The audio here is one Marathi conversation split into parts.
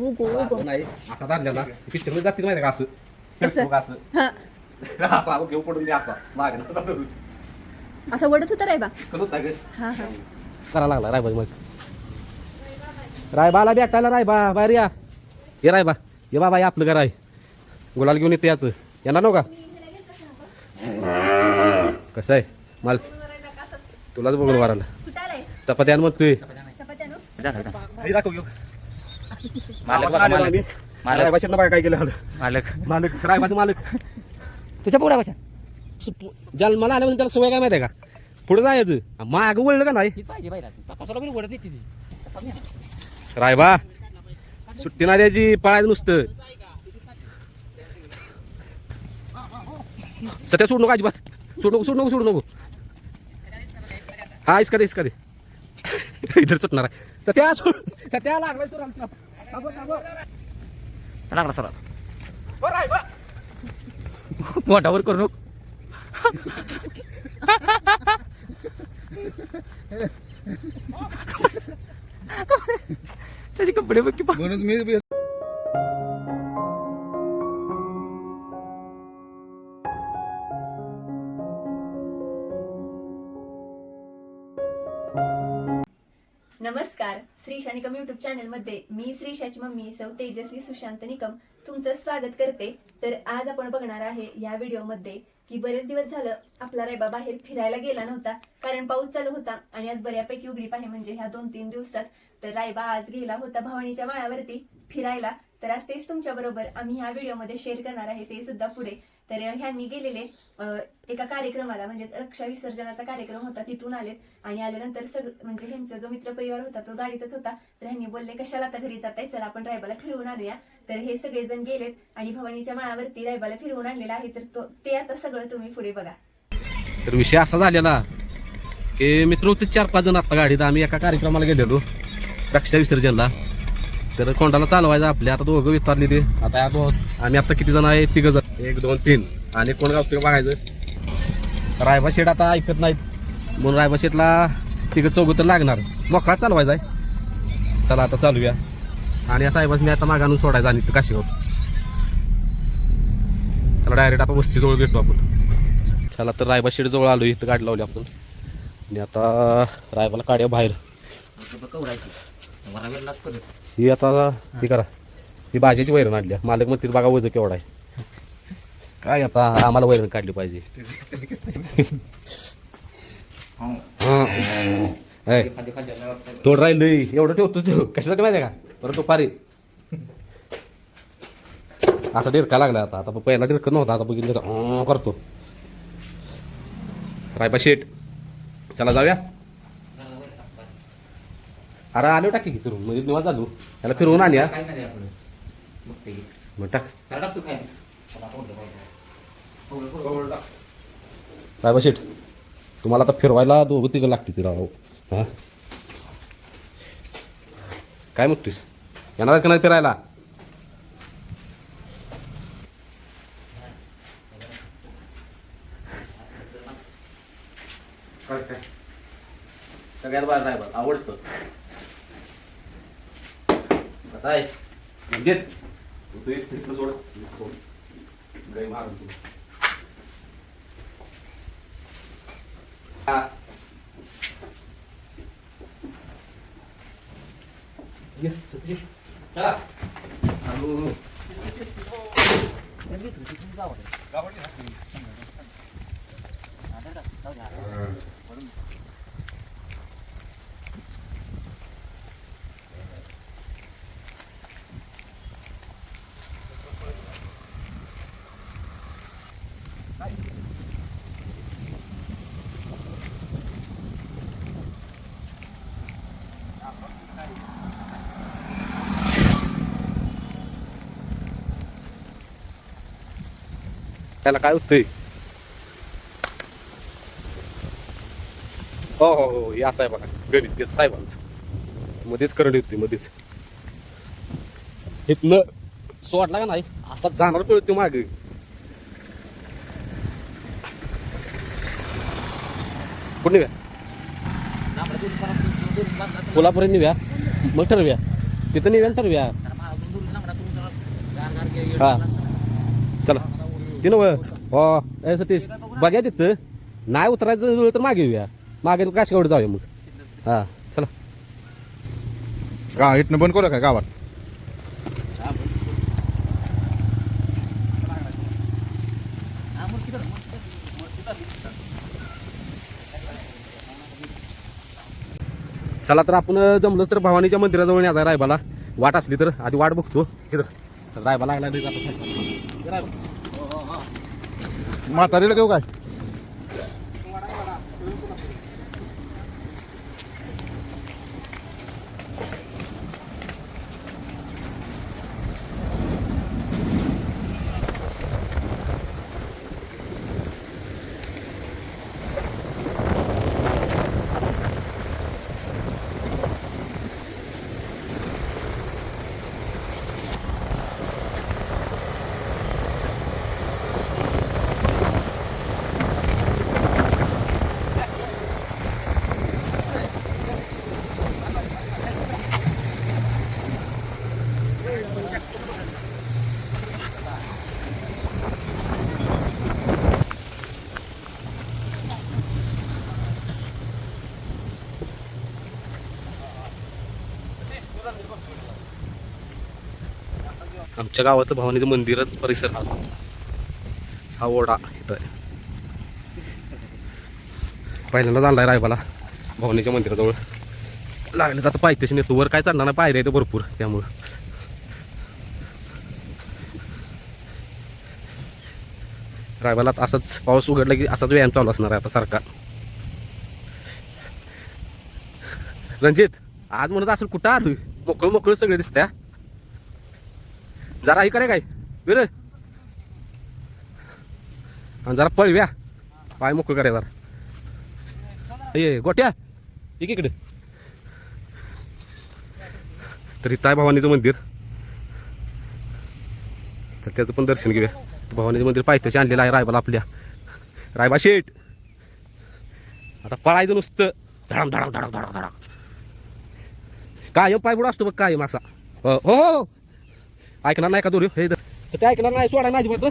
उगो उगो. नाही असा दाबलेला पिक्चरमध्ये जातील माहिती का असं? कसं? मग असं. हा. असा घेऊ पडून दे असा. धरून. असं वडत होतं. हा हा. करा लागला रायबा मग. रायबाला भेटायला रायबा बाहेर या. ये रायबा ये बाबा ये आपलं घर आहे. गुलाल घेऊन येते याचं. येणार नव्ह का? कसं आहे? माल. तुलाच बघून वाराला कुठं आलाय चपात्या आण मग तू चपात्या दाखव घेऊ मालक बघा, मालक. बघा काय केलं मालक. मालक. रायबाचं मालक. तुझ्या पोडा कशा जन्माला आल्यावर त्याला सवय काय माहिती आहे का? पुढे जायचं. माग वळलं का नाही? पाहिजे बाहेर असेल तपासाला पण ओढत नाही तिथे. रायबा सुट्टी नाही द्यायची पळायचं नुसतं. सध्या सोडू नको अजिबात. सोडू नको सोडू नको सोडू नको. हा इसका दे इसका दे. इधर सुटणार आहे. सत्या सोड. सत्या लागलाय तो रामचा. लागला सर. पोटावर करू नको त्याचे कपडे बघ म्हणून मी बी- निकम युट्यूब चॅनलमध्ये मी श्रीशाची मम्मी सौ तेजस्वी सुशांत निकम तुमचं स्वागत करते. तर आज आपण बघणार आहे या व्हिडिओमध्ये की बरेच दिवस झालं आपला रायबा बाहेर फिरायला गेला नव्हता कारण पाऊस चालू होता आणि आज बऱ्यापैकी उघडीप आहे म्हणजे ह्या दोन तीन दिवसात तर रायबा आज गेला होता भवानीच्या माळावरती फिरायला. तर आज तेच तुमच्या बरोबर आम्ही ह्या व्हिडिओमध्ये शेअर करणार आहे ते सुद्धा पुढे. तर ह्यांनी गेलेले एका कार्यक्रमाला म्हणजे रक्षा विसर्जनाचा कार्यक्रम होता तिथून आलेत. आणि आल्यानंतर सग म्हणजे ह्यांचा जो मित्रपरिवार होता तो गाडीतच होता. तर ह्यांनी बोलले कशाला आता घरी जाताय? चला आपण रायबाला फिरवून आणूया. तर हे सगळेजण गेलेत आणि भवानीच्या माळावरती रायबाला फिरवून आणलेला आहे. तर तो ते आता सगळं तुम्ही पुढे बघा. तर विषय असा झालेला की मित्र होते चार पाच जण आता गाडीत. आम्ही एका कार्यक्रमाला गेलेलो रक्षा विसर्जनला. तर कोंडाला चालवायचं आपल्या. आता दोघं विचारले ते. आता या दो आम्ही आता किती जण आहे? तिघ जण. एक दोन तीन. आणि कोण गावतो बघायचं? रायबा शेट आता ऐकत नाहीत. म्हणून रायबा शेटला तिघं चौघं तर लागणार. मोकळा चालवायचा आहे. चला आता चालूया. आणि या साहेबांनी आता मागानून सोडायचं आणि ते काशी होत चला डायरेक्ट आता वस्तीजवळ भेटू आपण. चला तर रायबा शेट जवळ आलो इथं गाडी लावली आपण. आणि आता रायबाला काढ्या बाहेर. ही आता ती करा. ही भाज्याची वैरण आणली. आहे. मालक म्हणते बघा वजन केवढा आहे. काय आता आम्हाला वैरण काढली पाहिजे. थोडं राहिलं एवढं ठेवतो तो. कशासाठी माहिती का? बरं तो पारी असा डिरका लागला आता. आता पहिला डिरका नव्हता. आता बघितलं करतो. रायबा शेट चला जाऊया. अरे आलो टाकी की फिरून. म्हणजे निवाज झालो. त्याला फिरवून आणूया मग टाक. रायबा शेट तुम्हाला आता फिरवायला दोघं तिघं लागते ती राव हा? काय म्हणतोस येणार आहेस का नाही फिरायला? काय काय? सगळ्यात बाहेर रायबार आवडतं. कसं आहे म्हणजे तू एक फिरकं सोड सोड गाई मारून तू हा. ये, सतीश. चला हळू. त्याला काय होतंय हो हो हो या साहेबांना गणित तेच साहेबांचं. मध्येच करंट होती मध्येच. इथलं सोडला का नाही? असा जाणार पळतो मागे. कुठं निघ्या पुलापर्यंत निघ्या. मग ठरवूया. तिथं निघ्या ठरव्या. ठरवूया हा. चला. तिनं व हो. ए सतीश बघ्या तिथं. नाही उतरायचं तर मागे येऊया. मागे काशगावड जाऊया मग. हा चला. का इथनं बंद करू का गावात? चला तर आपण जमलंच तर भवानीच्या मंदिराजवळ न्यायचा रायबाला. वाट असली तर आधी वाट बघतो. इथं. चल रायबा लागला म्हातारीला देऊ काय? आमच्या गावाचं भवानीचं मंदिरच परिसर हा. हा ओढा इथं आहे. पहिल्यांदा आणलाय रायबाला भवानीच्या मंदिराजवळ. लागले तर पायथ्याशी नेतो. वर काय चालणार नाही पायऱ्या येतं भरपूर त्यामुळं. रायबाला आता असाच पाऊस उघडला की असाच व्यायाम चालू असणार आहे आता सारखा. रणजित आज म्हणत असेल कुठं आलो मोकळं मोकळं सगळे दिसत्या. जरा हे करे काय. विर. आणि जरा पळव्या पाय मोकळ करे जरा. ये गोट्या. एक इकडे. तरी ताय भवानीचं मंदिर. तर त्याचं पण दर्शन घेऊया. भवानीचं मंदिर पायथ्याशी आणलेलं आहे रायबाला आपल्या. रायबा शेठ. आता पळायचं नुसतं. धडक धडक धडक धडक धडक. कायम पाय बुडा असतो बघ कायम असा. हो हो. हो. ऐकणार नाही का दोरी हे तर ते ऐकणार नाही सोडा नाही अजिबात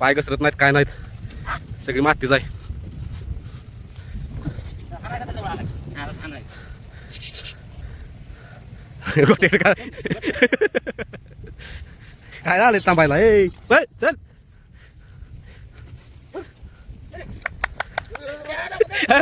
पाय घसरत नाहीत काय नाहीत. सगळी मातीच आहे. काय काय झालंय थांबायला? ए चल चल.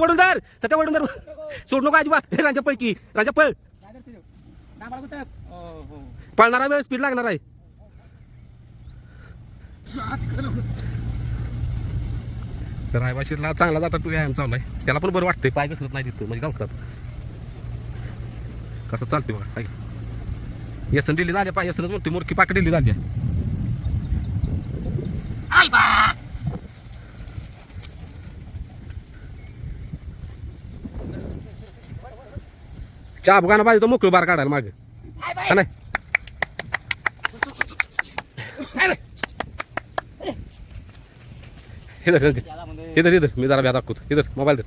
वडून सध्या वडून दार सोड नको अजिबात. राजा पैकी राजा पळ पळणारा वेळ स्पीड लागणार आहे. तर रायबाशीरला चांगला जाता तू व्यायाम चालू आहे. त्याला पण बरं वाटतंय पाय घसरत नाही तिथं म्हणजे गावतात कसं चालते बघा काय येसन दिली झाली पाय येसनच म्हणते मोरकी पाक दिली झाली चहा बघा पाहिजे तो मोकळं बार काढायला मागे. नाही? इधर इधर इधर इधर मी जरा ब्या दाखवतो इधर मोबाईल दर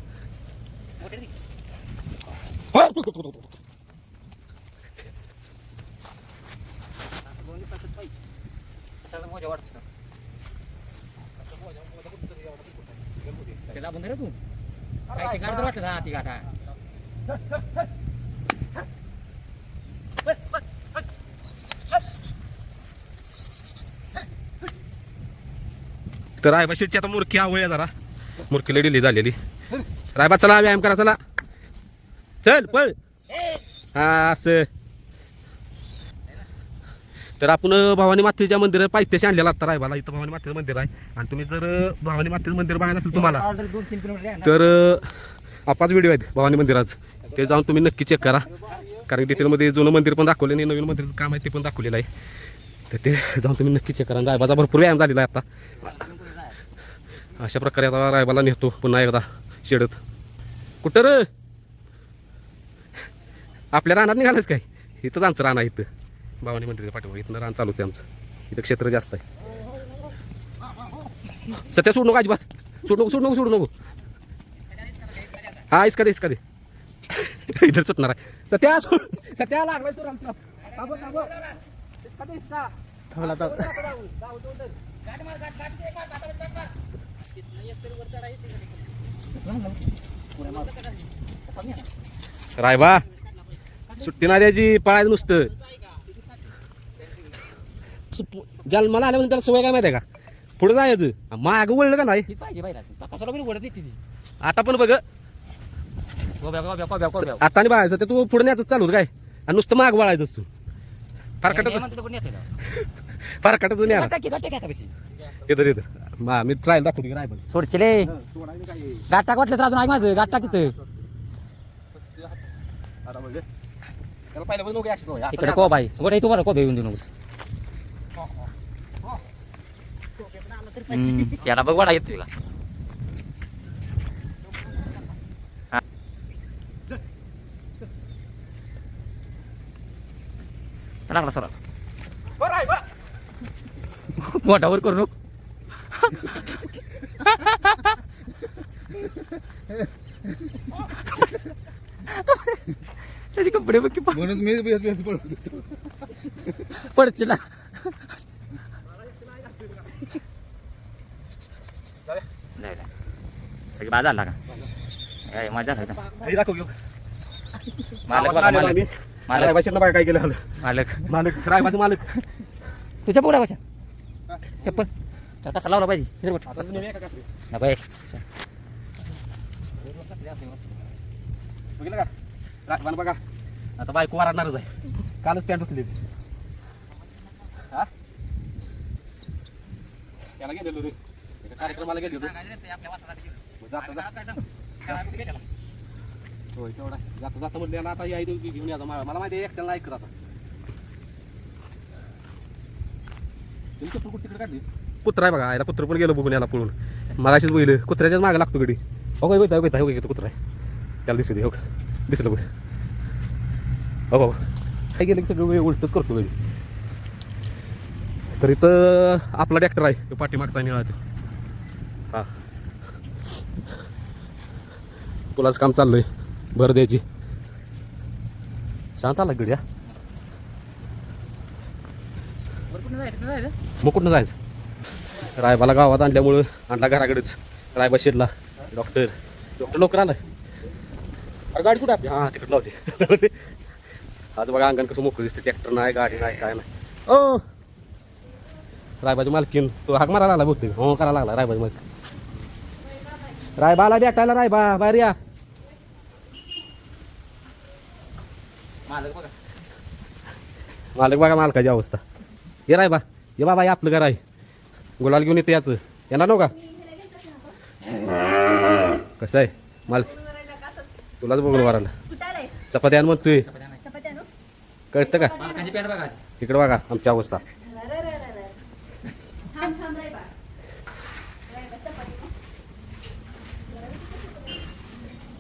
त्याला बंद रे तू। काय शिकार वाटलं? हा ती गाठा तर रायबा शेटची आता मुरकी आवळ्या जरा. मुरकीला डिली झालेली. रायबा चला व्यायाम करा चला. चल पळ. हा असं. तर आपण भवानी मातेच्या मंदिर पायथ्याशी आणलेला आता रायबाला. इथं भवानी मातेचं मंदिर आहे. आणि तुम्ही जर भवानी मातेचं मंदिर बघायला असेल तुम्हाला तर आपाच व्हिडिओ आहेत भवानी मंदिराचं. ते जाऊन तुम्ही नक्की चेक करा. कारण डिटेलमध्ये जुनं मंदिर पण दाखवले आणि नवीन मंदिरचं काम आहे ते पण दाखवलेलं आहे. तर ते जाऊन तुम्ही नक्की चेक करा. रायबाचा भरपूर व्यायाम झालेला आहे आता. अशा प्रकारे आता रायबाला नेतो पुन्हा एकदा शेडत कुठं र आपल्या रानात निघालंच काय इथंच आमचं रान आहे इथं भवानी मंदिराच्या पाठीवर इथनं रान चालू होते आमचं इथं क्षेत्र जास्त आहे सध्या सोडू नको अजिबात सोडू नको सोडू नको सोडू नको हा इसका दे इसका दे इधर सुटणार आहे सत्या सोड सत्या लागलाय तो रामचा थांबव, थांबव. इसका दे, इसका. रायबा सुट्टी नाही द्यायची पळायचं नुसतं. जन्माला आल्यावर त्याला सवय काय माहिती आहे का? पुढे जायचं. माग वळलं का नाही? आता पण बघ. आता नाही बघायचं ते तू पुढे न्यायचं चालू काय? आणि नुसतं माग वळायचंस तू. फार कटत म्हणतं तर कोणी येते का? फार कटत नाही गट्टा की की येतं येतं मा मी ट्रायल दाखवतो की सोडचिले गाठा वाटलं तर अजून आहे माझं गाठा तिथं. त्याला नको. असं इकडे नाही कोबा आहे. गोडा तू बरं कोबा येऊन देऊ नकोस हम्म, याला बघ वाडा येतोय का? हा. लागला सर बरं आहे, बरं. मोठावर करू नको. त्याचे कपडे बघ म्हणून मी होतो. पडचिला सगळी बाजार आला का? काय मजा आहे का. मालक बघा मालक. काय केलं. मालक. मालक रायबाचं मालक. तुझ्या पोडा कशा चप्पल. तर कसा लावला पाहिजे. हिरवट आता तुम्ही एका कसं? ना बाय बघितलं का? रायबानं बघा आता बायको वारणारच आहे. कालच पॅन्ट उचली हा? त्याला गेलेलो रे एका कार्यक्रमाला गेलेलो जाता जाता होय तेवढा. जाता जाता म्हटलं याला आता या इथं घेऊन याचा मला मला माहिती आहे एकट्याला ऐकत आता. तुमचं कुठं तिकडे काढली? कुत्रा आहे बघा आयला कुत्र पण गेलो बघून याला पळून. मला अशीच बघितलं कुत्र्याच्याच मागे लागतो गडी. हो काय बघता बघता हो काय कुत्रा आहे. त्याला दिसू दे हो का दिसलं बघ. हो हो काय गेलं की सगळं उलटच करतो गडी. तर इथं आपला ट्रॅक्टर आहे तो पाठीमागचा निळा तो. हा. पुलाच काम चाललंय भर द्यायची. शांत आला गड्या मग कुठं जायचं? रायबाला गावात आणल्यामुळं आणला घराकडेच. रायबा शिरला. डॉक्टर डॉक्टर लवकर आलं. अरे गाडी कुठे आपली? हां तिकडे लावते आज बघा अंगण कसं मोकळं दिसतं ट्रॅक्टर नाही गाडी नाही काय नाही. ओ! रायबाची मालकीन तो हाक मारायला लागला बहुतेक. हो करायला लागला रायबाची मालकी रायबाला भेटायला रायबा बाहेर या. मालक बघा. मालक बघा मालकाची अवस्था. ये रायबा. ये बाबा हे आपलं घर आहे. गुलाल घेऊन येते याचं. येणार नव्ह का? कसं आहे? माल. तुलाच बघून वाराला. चपाती आण मग म्हणतोय. कळतं का? इकडं बघा इकडे बघा आमची अवस्था.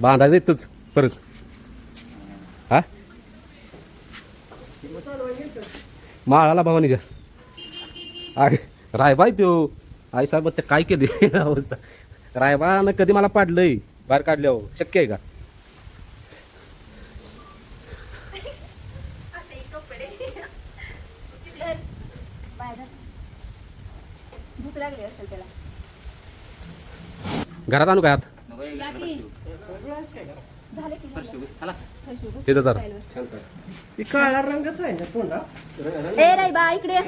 बांधायचं येतच परत. हा? माळाला भवानीच्या अरे रायबाय त्यो. आई साहेब ते काय केले अवस्था. रायबानं कधी मला पाडलंय? बाहेर काढल्यावर. शक्य आहे का? हे घरात आणू काय आत? झालं की झालं. चला फरशी उघड. तिथं जरा ए रायबा इकडे ये.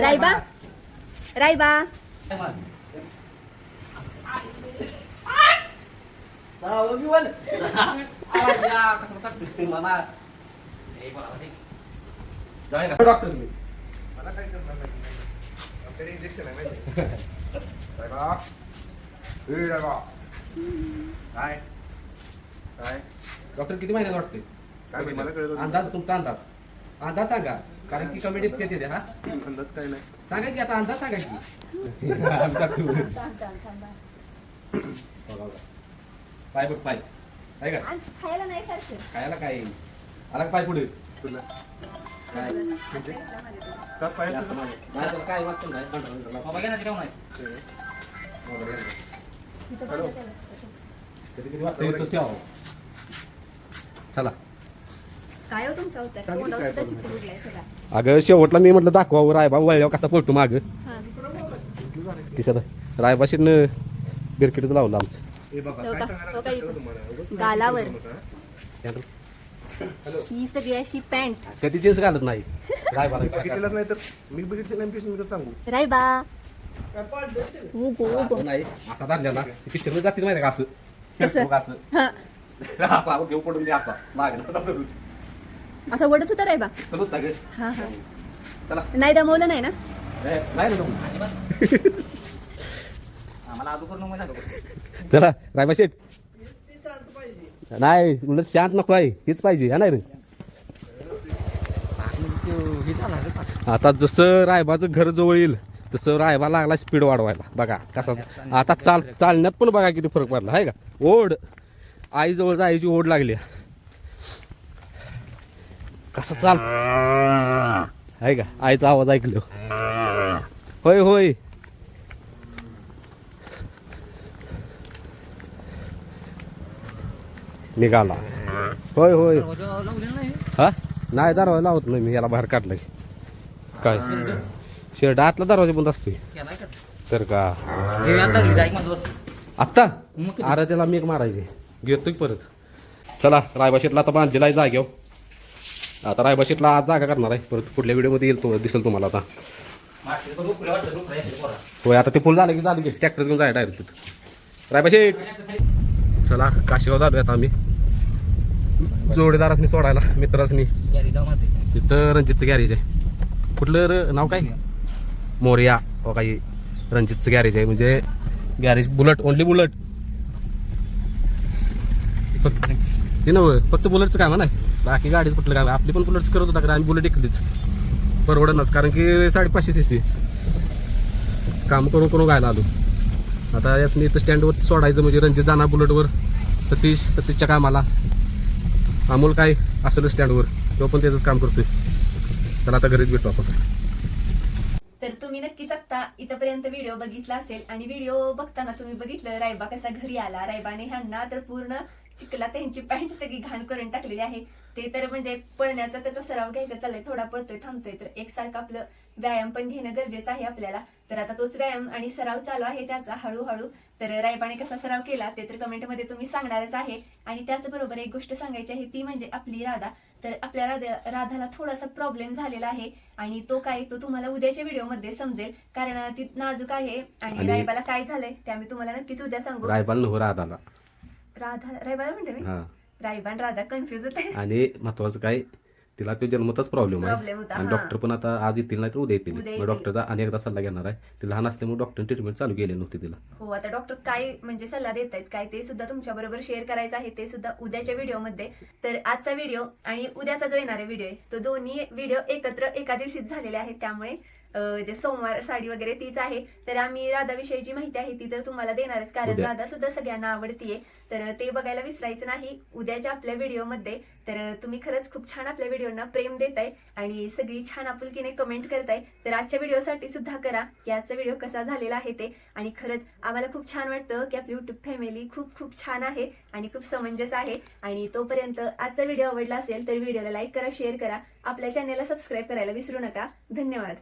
रायबा रायबा. डॉक्टर माहिती काय काय डॉक्टर किती महिन्यात वाटते काय माहिती? मला अंदाज तुमचा अंदाज. अंदाज सांगा कारण की कमेडीत किती येते हा? अंदाज काय नाही. सांगा की आता अंदाज सांगा की. आमचा. बघा, बघा. पाय बघ पाय. काय का? आणि खायला नाही सारखं. खायला काय? आला का पाय पुढे? तुला. काय? म्हणजे? आता मागे. नाही, काय वाटतं नाही ना, हॅलो. कधी कधी. चला. काय हो तुमचा होता तोंडावर सुद्धा सगळा. अगं शेवटला मी म्हटलं दाखवावं रायबा वळल्यावर कसा पळतो माग. हा. किशात रायबाशीनं बिरकिटच लावलं आमचं. हो का? हो का इथं? गालावर. ही सगळी अशी पॅन्ट. कधी चेस घालत नाही. रायबाला बघितलेलंच नाही तर मी बघितलं नाही मी कसं सांगू? रायबा. उगो उगो नाही असा धरल्या ना पिक्चर जाते माहिती का असं? कसं? असं. हा. असा घेऊ पडून दे असा. मागं. असं वडत होता हा हा. चला. नाही दमवलं नाही ना. चला रायबा शेठ. नाही उलट शांत नको आहे. हेच पाहिजे हा नाही रे? हे. आता जसं रायबाचं घर जवळ येईल तसं रायबा लागला स्पीड वाढवायला. बघा कसा आता चाल चालण्यात पण बघा किती फरक पडला आहे का? ओढ. आई जवळ जायची ओढ लागली. कसा चाल? आहे का? आईचा आवाज ऐकलो. होय होय. निघाला. होय होय. हा? नाही दरवाजा लावत नाही मी याला बाहेर काढलाय. काय? शेड आतला दरवाजा बंद केलाय का? तर का. आत्ता? अरे त्याला मेघ मारायचे. घेतोय परत. चला रायबा शेटला आता बांधलेला जाग्यावर आता रायबाशीतला आज जागा करणार आहे. परत पुढल्या व्हिडिओमध्ये येईल तो दिसेल तुम्हाला आता. होय आता ते फुल झालं की झालं की ट्रॅक्टर घेऊन जाय डायरेक्ट तिथं. रायबाशी चला काशीगाव झालो आता आम्ही. जोडीदारासनी सोडायला मित्रासनी. तिथं रणजितचं गॅरेज आहे. कुठलं र नाव काय? मोर्या. हो काही रणजितचं गॅरेज आहे. म्हणजे गॅरेज बुलट ओनली बुलट फक्त बुलटचं नव फक्त बुलेटचं बाकी गाडीच कुठलं काय आपली पण बुलेटच करत होता कारण आम्ही बुलेट एकलीच परवडनच कारण की साडेपाचशे सी सी काम करून करून गायला आलो. आता मी इथं स्टँडवर सोडायचं म्हणजे रणजित जाणार बुलेटवर सतीश सतीशच्या कामाला. अमोल काय असेल स्टँडवर तो पण त्याचंच काम करतोय. चला आता घरीच भेटू आपण. तर तुम्ही नक्कीच आता इथपर्यंत व्हिडिओ बघितला असेल आणि व्हिडिओ बघताना तुम्ही बघितलं रायबा कसा घरी आला. रायबाने ह्यांना तर पूर्ण चिकला त्यांची पॅन्ट सगळी घाण करून टाकलेली आहे. ते तर म्हणजे पळण्याचा त्याचा सराव घ्यायचा चाललाय थोडा पळतोय थांबतोय तर एकसारखं आपलं व्यायाम पण घेणं गरजेचं आहे आपल्याला. तर आता तोच व्यायाम आणि सराव चालू आहे त्याचा हळूहळू. तर रायबाने कसा सराव केला ते तर कमेंटमध्ये तुम्ही सांगणारच आहे. आणि त्याचबरोबर एक गोष्ट सांगायची आहे ती म्हणजे आपली राधा. तर आपल्या राधा राधाला थोडासा प्रॉब्लेम झालेला आहे आणि तो काय तो तुम्हाला उद्याच्या व्हिडिओमध्ये समजेल. कारण ती नाजूक आहे आणि रायबाला काय झालंय ते आम्ही तुम्हाला नक्कीच उद्या सांगू. रायबाल नव्हतं राधाला. राधा रायबाला म्हणते मी? आणि राधा कन्फ्युज होते. आणि महत्वाचं काय तिला तो जन्मताच प्रॉब्लेम Problem आहे. होता, आणि हा. डॉक्टर पण आता आज येतील नाही तर उद्या येतील. उद्या मग येतील. डॉक्टरचा अनेकदा सल्ला घेणार आहे. ती लहान असल्यामुळे डॉक्टर ट्रीटमेंट चालू केली नव्हती तिला. हो आता डॉक्टर काय म्हणजे सल्ला देत आहेत काय ते सुद्धा तुमच्या बरोबर शेअर करायचं आहे ते सुद्धा उद्याच्या व्हिडिओमध्ये तर आजचा व्हिडिओ आणि उद्याचा जो येणारा व्हिडिओ आहे तो दोन्ही व्हिडिओ एकत्र एका दिवशीच झालेले आहेत त्यामुळे जे सोमवार साडी वगैरे तीच आहे. तर आम्ही राधाविषयी जी माहिती आहे ती तर तुम्हाला देणारच. कारण उद्या. राधा सुद्धा सगळ्यांना आवडतीये. तर ते बघायला विसरायचं नाही. उद्याच्या आपल्या व्हिडिओमध्ये तर तुम्ही खरंच खूप छान आपल्या व्हिडिओना प्रेम देताय आणि सगळी छान आपुलकीने कमेंट करताय. तर आजच्या व्हिडिओसाठी सुद्धा करा. की आजचा व्हिडिओ कसा झालेला आहे ते. आणि खरंच आम्हाला खूप छान वाटतं की आपली युट्यूब फॅमिली खूप खूप छान आहे आणि खूप समंजस आहे. आणि तोपर्यंत आजचा व्हिडिओ आवडला असेल तर व्हिडिओला लाईक करा शेअर करा. आपल्या चॅनलला सबस्क्राईब करायला विसरू नका. धन्यवाद.